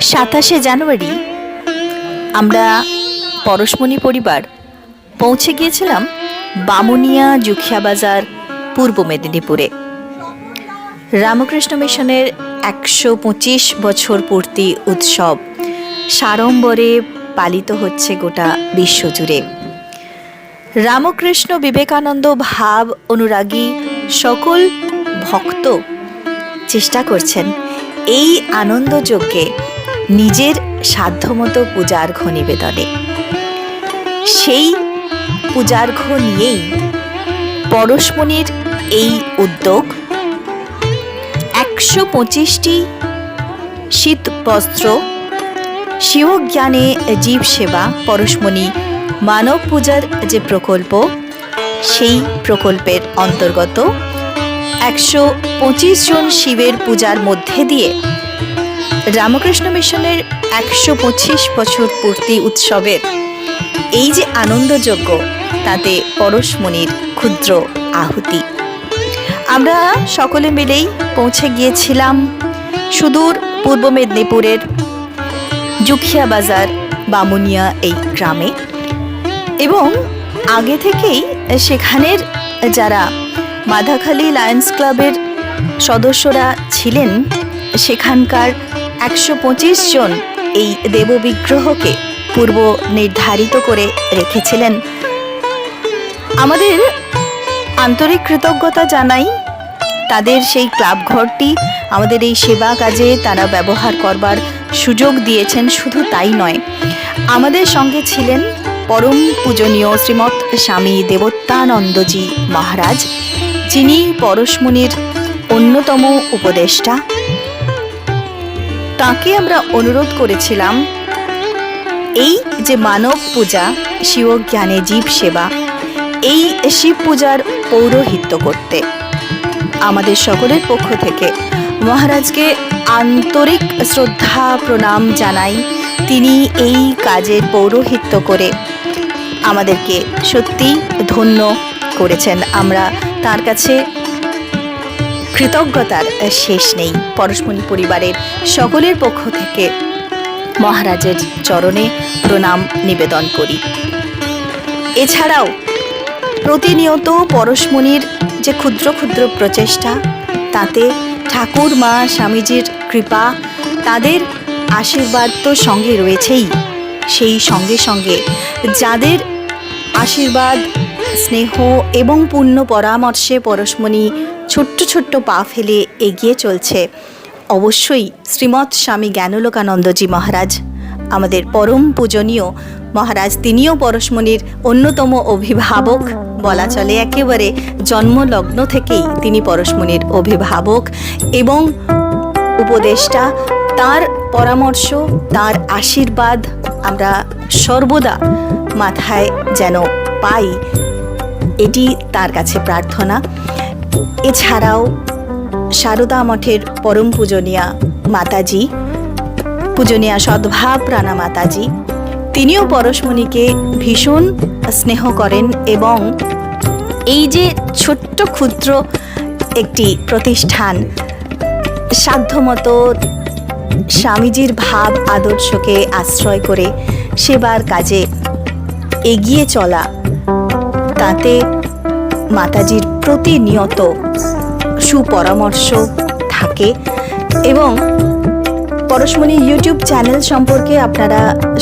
সাতাশে জানুয়ারি আমরা পরশমণি পরিবার পৌঁছে গিয়েছিলাম বামুনিয়া জুখিয়া বাজার পূর্ব মেদিনীপুরে। রামকৃষ্ণ মিশনের একশো পঁচিশ বছর পূর্তি উৎসব সাড়ম্বরে পালিত হচ্ছে গোটা বিশ্বজুড়ে রামকৃষ্ণ বিবেকানন্দ ভাব অনুরাগী সকল ভক্ত চেষ্টা করছেন এই আনন্দযজ্ঞে নিজের সাধ্যমতো পূজার্ঘ নিবেদনে। সেই পূজার্ঘ নিয়েই পরশমণির এই উদ্যোগ। একশো পঁচিশটি শীত বস্ত্র, শিবজ্ঞানে জীব সেবা, পরশমণি মানব পূজার যে প্রকল্প, সেই প্রকল্পের অন্তর্গত একশো পঁচিশ জন শিবের পূজার মধ্যে দিয়ে রামকৃষ্ণ মিশনের একশো পঁচিশ বছর পূর্তি উৎসবের এই যে আনন্দযোগ্য, তাতে পরশমণির ক্ষুদ্র আহুতি। আমরা সকলে মিলেই পৌঁছে গিয়েছিলাম সুদূর পূর্ব মেদিনীপুরের জুখিয়া বাজার, বামুনিয়া এই গ্রামে। এবং আগে থেকেই সেখানের যারা মাধাখালী লায়ন্স ক্লাবের সদস্যরা ছিলেন, সেখানকার একশো পঁচিশ জন এই দেববিগ্রহকে পূর্ব নির্ধারিত করে রেখেছিলেন। আমাদের আন্তরিক কৃতজ্ঞতা জানাই। তাদের সেই ক্লাব ঘরটি, আমাদের এই সেবা কাজে তারা ব্যবহার করবার সুযোগ দিয়েছেন, শুধু তাই নয়। আমাদের সঙ্গে ছিলেন পরম পূজনীয় শ্রীমৎ স্বামী দেবত্যানন্দজি মহারাজ, যিনি পরশমুনির অন্যতম উপদেষ্টা। তাকে আমরা অনুরোধ করেছিলাম, এই যে মানব পূজা শিবজ্ঞানে জীব সেবা, এই শিব পূজার পৌরোহিত্য করতে। আমাদের সকলের পক্ষ থেকে মহারাজকে আন্তরিক শ্রদ্ধা, প্রণাম জানাই। তিনি এই কাজের পৌরোহিত্য করে আমাদেরকে সত্যি ধন্য করেছেন। আমরা তার কাছে কৃতজ্ঞতার শেষ নেই পরশমণি পরিবারের সকলের পক্ষ থেকে। মহারাজের চরণে প্রণাম নিবেদন করি। এছাড়াও প্রতিনিয়ত পরশমণির যে ক্ষুদ্র ক্ষুদ্র প্রচেষ্টা, তাতে ঠাকুর মা স্বামীজির কৃপা তাদের আশীর্বাদ তো সঙ্গে রয়েছেই, সেই সঙ্গে সঙ্গে যাদের আশীর্বাদ, স্নেহ এবং পূর্ণ পরামর্শে পরশমণি ছোট্ট ছোট্ট পা ফেলে এগিয়ে চলছে। অবশ্যই শ্রীমৎ স্বামী জ্ঞানলোকানন্দজি মহারাজ, আমাদের পরম পূজনীয় মহারাজ, তিনিও পরশমণির অন্যতম অভিভাবক বলা চলে একেবারে জন্মলগ্ন থেকেই তিনি পরশমণির অভিভাবক এবং উপদেষ্টা। তার পরামর্শ, তার আশীর্বাদ আমরা সর্বদা মাথায় যেন পাই, এটি তার কাছে প্রার্থনা। এছাড়াও সারদা মঠের পরম পূজনীয়া মাতাজি, পূজনীয়া সদ্ভাব রানা মাতাজি, তিনিও পরশমণিকে ভীষণ স্নেহ করেন এবং এই যে ছোট্ট ক্ষুদ্র একটি প্রতিষ্ঠান, সাধ্যমতো স্বামীজির ভাব আদর্শকে আশ্রয় করে সেবার কাজে এগিয়ে চলা, তাতে মাতাজির প্রতিনিয়ত সুপরামর্শ থাকে এবং পরশমণি ইউটিউব চ্যানেল সম্পর্কে আপনারা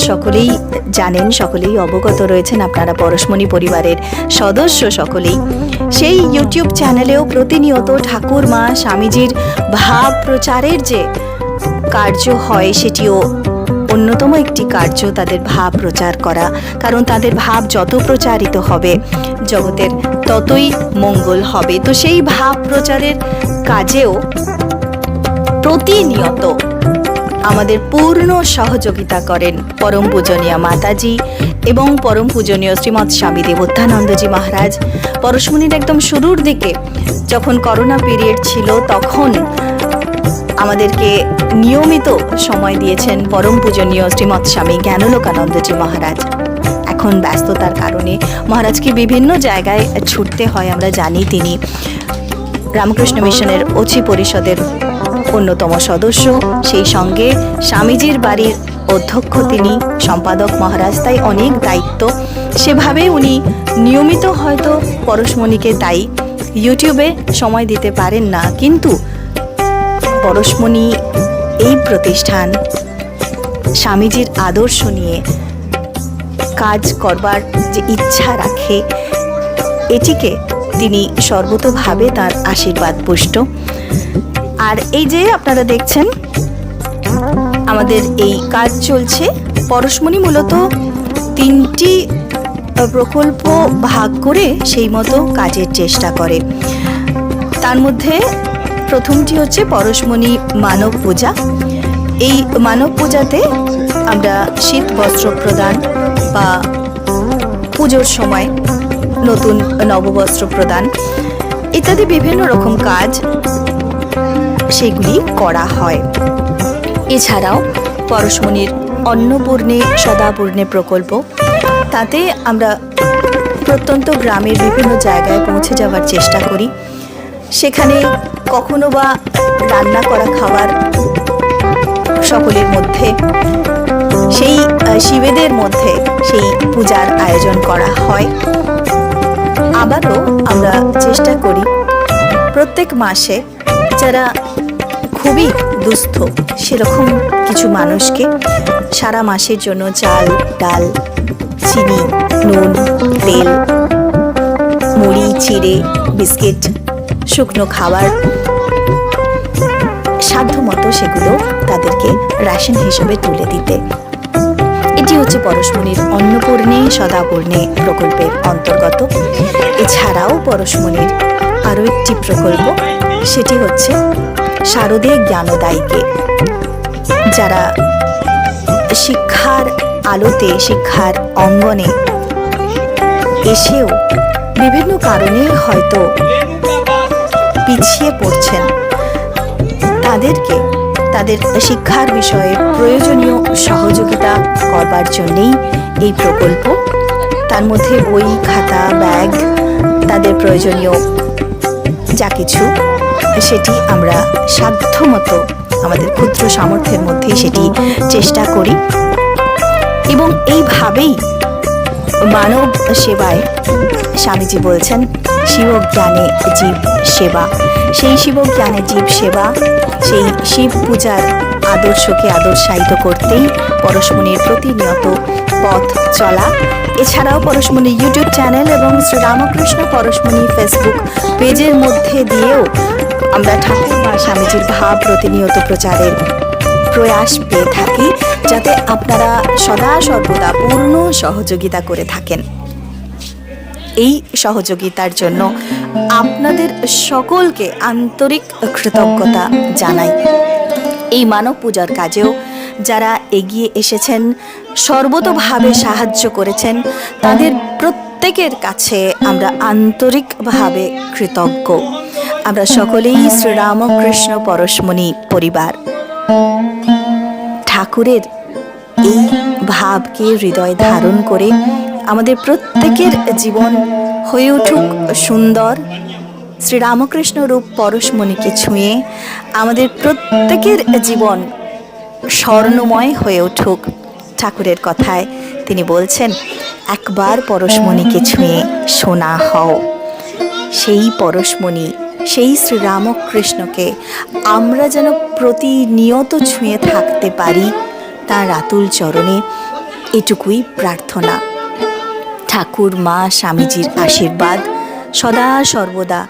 সকলেই জানেন, সকলেই অবগত রয়েছেন, আপনারা পরশমণি পরিবারের সদস্য সকলেই। সেই ইউটিউব চ্যানেলেও প্রতিনিয়ত ঠাকুর মা স্বামীজির ভাব প্রচারের যে কার্য হয়, সেটিও অন্যতম একটি কার্য তাদের ভাব প্রচার করা। কারণ তাদের ভাব যত প্রচারিত হবে, জগতের ততই মঙ্গল হবে। তো সেই ভাব প্রচারের কাজেও প্রতিনিয়ত আমাদের পূর্ণ সহযোগিতা করেন পরম পূজনীয় মাতাজি এবং পরম পূজনীয় শ্রীমৎ স্বামী দেবোত্থানন্দজি মহারাজ। পরশমণির একদম শুরুর দিকে যখন করোনা পিরিয়ড ছিল, তখন আমাদেরকে নিয়মিত সময় দিয়েছেন পরম পূজনীয় শ্রীমৎ স্বামী জ্ঞানলোকানন্দজি মহারাজ। এখন ব্যস্ততার কারণে মহারাজকে বিভিন্ন জায়গায় ছুটতে হয়, আমরা জানি তিনি রামকৃষ্ণ মিশনের অচি পরিষদের অন্যতম সদস্য। সেই সঙ্গে স্বামীজির বাড়ির অধ্যক্ষ তিনি, সম্পাদক মহারাজ, তাই অনেক দায়িত্ব। সেভাবে উনি নিয়মিত হয়তো পরশমণিকে তাই ইউটিউবে সময় দিতে পারেন না, কিন্তু পরশমণি এই প্রতিষ্ঠান স্বামীজির আদর্শ নিয়ে কাজ করবার যে ইচ্ছা রাখে, এটিকে তিনি সর্বতোভাবে তার আশীর্বাদ পুষ্ট। আর এই যে আপনারা দেখছেন, আমাদের এই কাজ চলছে। পরশমণি মূলত তিনটি প্রকল্প ভাগ করে সেই মতো কাজের চেষ্টা করে। তার মধ্যে প্রথমটি হচ্ছে পরশমণি মানব পূজা। এই মানব পূজাতে আমরা শীত বস্ত্র প্রদান বা পুজোর সময় নতুন নববস্ত্র প্রদান ইত্যাদি বিভিন্ন রকম কাজ সেগুলি করা হয়। এছাড়াও পরশমণির অন্নপূর্ণে, সদাপূর্ণে প্রকল্প, তাতে আমরা প্রত্যন্ত গ্রামের বিভিন্ন জায়গায় পৌঁছে যাওয়ার চেষ্টা করি। সেখানে কখনো বা রান্না করা খাবার সকলের মধ্যে, সেই শিবেদের মধ্যে সেই পূজার আয়োজন করা হয়। আবারও আমরা চেষ্টা করি, প্রত্যেক মাসে যারা খুবই দুস্থ, সেরকম কিছু মানুষকে সারা মাসের জন্য চাল, ডাল, চিনি, নুন, তেল, মুড়ি, চিড়ে, বিস্কিট শুকনো খাবার। সাধ্যমতো সেগুলো তাদেরকে রেশন হিসেবে তুলে দিতে। এটি হচ্ছে পরশমণির অন্নপূর্ণে, সদাপূর্ণে প্রকল্পের অন্তর্গত। এছাড়াও পরশমণির আরও একটি প্রকল্প, সেটি হচ্ছে শারদে জ্ঞানদায়ীকে। যারা শিক্ষার আলোতে, শিক্ষার অঙ্গনে এসেও বিভিন্ন কারণে হয়তো পড়ছেন। তাদেরকে, তাদের শিক্ষার বিষয়ে প্রয়োজনীয় সহযোগিতা করবার জন্যেই এই প্রকল্প। তার মধ্যে বই, খাতা, ব্যাগ, তাদের প্রয়োজনীয় যা কিছু, সেটি আমরা সাধ্যমতো আমাদের ক্ষুদ্র সামর্থ্যের মধ্যেই সেটি চেষ্টা করি। এবং এইভাবেই মানব সেবায় স্বামীজি বলছেন শিব জ্ঞানে জীব সেবা। সেই শিব জ্ঞানে জীব সেবা, সেই শিব পূজার আদর্শকে আদর্শায়িত করতেই পরশমণির প্রতিনিয়ত পথ চলা। এছাড়াও পরশমণি ইউটিউব চ্যানেল এবং শ্রীরামকৃষ্ণ পরশমণি ফেসবুক পেজের মধ্যে দিয়েও আমরা ঠাকুর মা স্বামীজির ভাব প্রতিনিয়ত প্রচারের প্রয়াস পেয়ে থাকি, যাতে আপনারা সদা সর্বদা পূর্ণ সহযোগিতা করে থাকেন। এই সহযোগিতার জন্য আপনাদের সকলকে আন্তরিক কৃতজ্ঞতা জানাই। এই মানব পূজার কাজেও যারা এগিয়ে এসেছেন, সর্বতোভাবে সাহায্য করেছেন, তাদের প্রত্যেকের কাছে আমরা আন্তরিকভাবে কৃতজ্ঞ। আমরা সকলেই শ্রীরামকৃষ্ণ পরশমণি পরিবার। ঠাকুরের এই ভাবকে হৃদয় ধারণ করে আমাদের প্রত্যেকের জীবন হয়ে উঠুক সুন্দর। শ্রীরামকৃষ্ণ রূপ পরশমণিকে ছুঁয়ে আমাদের প্রত্যেকের জীবন স্বর্ণময় হয়ে উঠুক। ঠাকুরের কথায় তিনি বলছেন, একবার পরশমণিকে ছুঁয়ে সোনা হও। সেই পরশমণি, সেই শ্রীরামকৃষ্ণকে আমরা যেন প্রতিনিয়ত ছুঁয়ে থাকতে পারি, তার আতুল চরণে এটুকুই প্রার্থনা। ঠাকুর, মা, স্বামীজির আশীর্বাদ সদা সর্বদা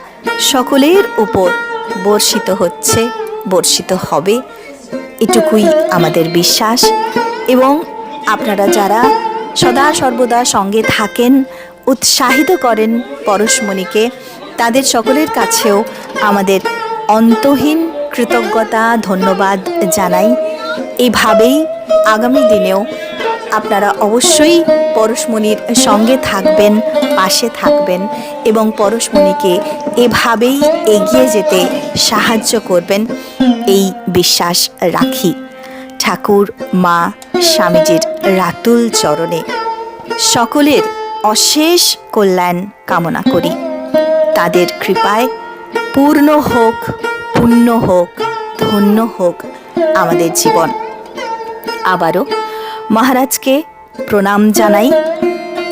সকলের উপর বর্ষিত হচ্ছে, বর্ষিত হবে। এটুকুই আমাদের বিশ্বাস এবং আপনারা যারা সদা সর্বদা সঙ্গে থাকেন, উৎসাহিত করেন পরশমণিকে, তাদের সকলের কাছেও আমাদের অন্তহীন কৃতজ্ঞতা, ধন্যবাদ জানাই। এইভাবেই আগামী দিনেও আপনারা অবশ্যই পরশমণির সঙ্গে থাকবেন, পাশে থাকবেন এবং পরশমণিকে এভাবেই এগিয়ে যেতে সাহায্য করবেন, এই বিশ্বাস রাখি। ঠাকুর, মা, স্বামীজির রাতুল চরণে সকলের অশেষ কল্যাণ কামনা করি। তাদের কৃপায় পূর্ণ হোক, পুণ্য হোক, ধন্য হোক আমাদের জীবন। আবারও মহারাজকে প্রণাম জানাই।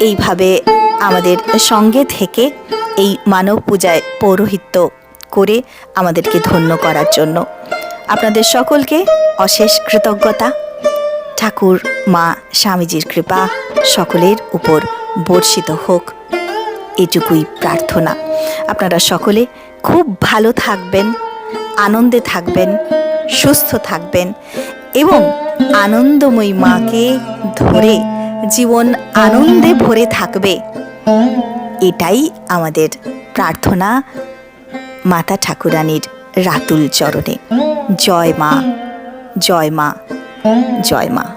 এইভাবে আমাদের সঙ্গে থেকে এই মানব পূজায় পৌরোহিত্য করে আমাদেরকে ধন্য করার জন্য আপনাদের সকলকে অশেষ কৃতজ্ঞতা। ঠাকুর, মা, স্বামীজির কৃপা সকলের উপর বর্ষিত হোক। এটুকুই প্রার্থনা। আপনারা সকলে খুব ভালো থাকবেন, আনন্দে থাকবেন, সুস্থ থাকবেন এবং আনন্দময়ী মাকে ধরে জীবন আনন্দে ভরে থাকবে। এটাই আমাদের প্রার্থনা। মাতা ঠাকুরানীর রাতুল চরণে। জয় মা জয় মা জয় মা।